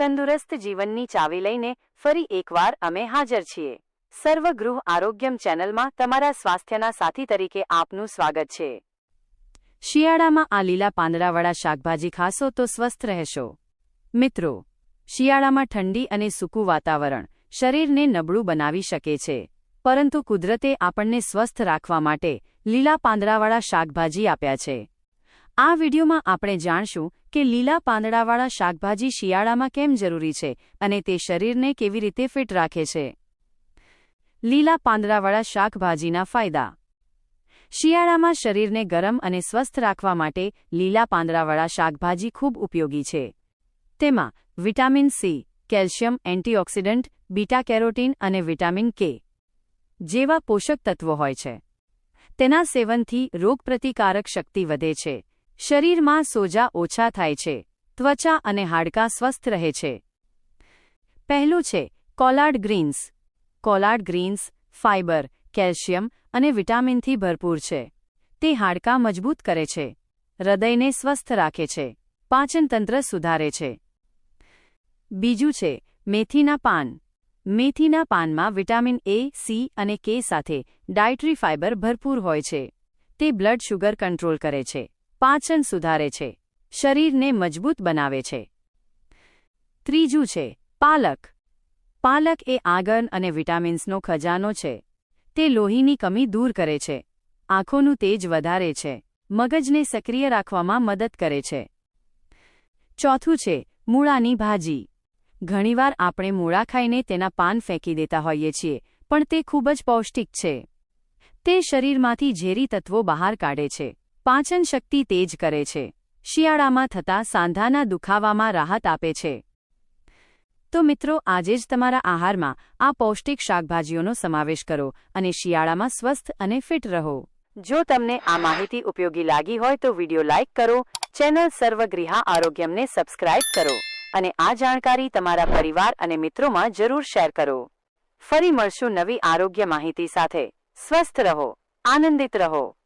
તંદુરસ્ત જીવનની ચાવી લઈને ફરી એકવાર અમે હાજર છીએ. સર્વ ગૃહ આરોગ્યમ ચેનલમાં તમારા સ્વાસ્થ્યના સાથી તરીકે આપનું સ્વાગત છે. શિયાળામાં આ લીલા પાંદડાવાળા શાકભાજી ખાશો તો સ્વસ્થ રહેશો. મિત્રો, શિયાળામાં ઠંડી અને સૂકું વાતાવરણ શરીરને નબળું બનાવી શકે છે, પરંતુ કુદરતે આપણને સ્વસ્થ રાખવા માટે લીલા પાંદડાવાળા શાકભાજી આપ્યા છે. આ વિડીયોમાં આપણે જાણશું કે લીલા પાંદડાવાળા શાકભાજી શિયાળામાં કેમ જરૂરી છે અને તે શરીરને કેવી રીતે ફિટ રાખે છે. લીલા પાંદડાવાળા શાકભાજીના ફાયદા. શિયાળામાં શરીરને ગરમ અને સ્વસ્થ રાખવા માટે લીલા પાંદડાવાળા શાકભાજી ખૂબ ઉપયોગી છે. તેમાં vitamin C, calcium antioxidant, beta carotene અને વિટામિન કે જેવા પોષક તત્વો હોય છે. તેના સેવનથી રોગપ્રતિકારક શક્તિ વધે છે. શરીરમાં સોજા ઓછા થાય છે, ત્વચા અને હાડકાં સ્વસ્થ રહે છે. પહેલું છે, collard greens. Collard greens, fibre, calcium અને વિટામિનથી ભરપૂર છે. તે હાડકાં મજબૂત કરે છે, હૃદયને સ્વસ્થ રાખે છે, પાચનતંત્ર સુધારે છે. બીજું છે, મેથીના પાન. મેથીના પાનમાં વિટામિન એ સી અને કે સાથે ડાયટરી ફાઇબર ભરપૂર હોય છે. તે બ્લડ શુગર કંટ્રોલ કરે છે. પાચન સુધારે છે. શરીરને મજબૂત બનાવે છે. ત્રીજું છે, પાલક. પાલક એ આગન અને વિટામિન્સનો ખજાનો છે. તે લોહીની કમી દૂર કરે છે. આંખોનું તેજ વધારે છે. મગજને સક્રિય રાખવામાં મદદ કરે છે. ચોથું છે, મૂળાની ભાજી. ઘણીવાર આપણે મૂળા ખાઈને તેના પાન ફેંકી દેતા હોઈએ છીએ, પણ તે ખૂબ જ પૌષ્ટિક છે. તે શરીરમાંથી ઝેરી તત્વો બહાર કાઢે છે. પાચન શક્તિ તેજ કરે છે. શિયાળામાં થતા સાંધાના દુખાવામાં રાહત આપે છે. તો મિત્રો, આજે જ તમારા આહારમાં આ પૌષ્ટિક શાકભાજીઓનો સમાવેશ કરો અને શિયાળામાં સ્વસ્થ અને ફિટ રહો. જો તમને આ માહિતી ઉપયોગી લાગી હોય તો વિડિયો લાઇક કરો, ચેનલ સર્વગૃહા આરોગ્યમને સબસ્ક્રાઇબ કરો અને આ જાણકારી તમારા પરિવાર અને મિત્રોમાં જરૂર શેર કરો. ફરી મળશું નવી આરોગ્ય માહિતી સાથે. સ્વસ્થ રહો, આનંદિત રહો.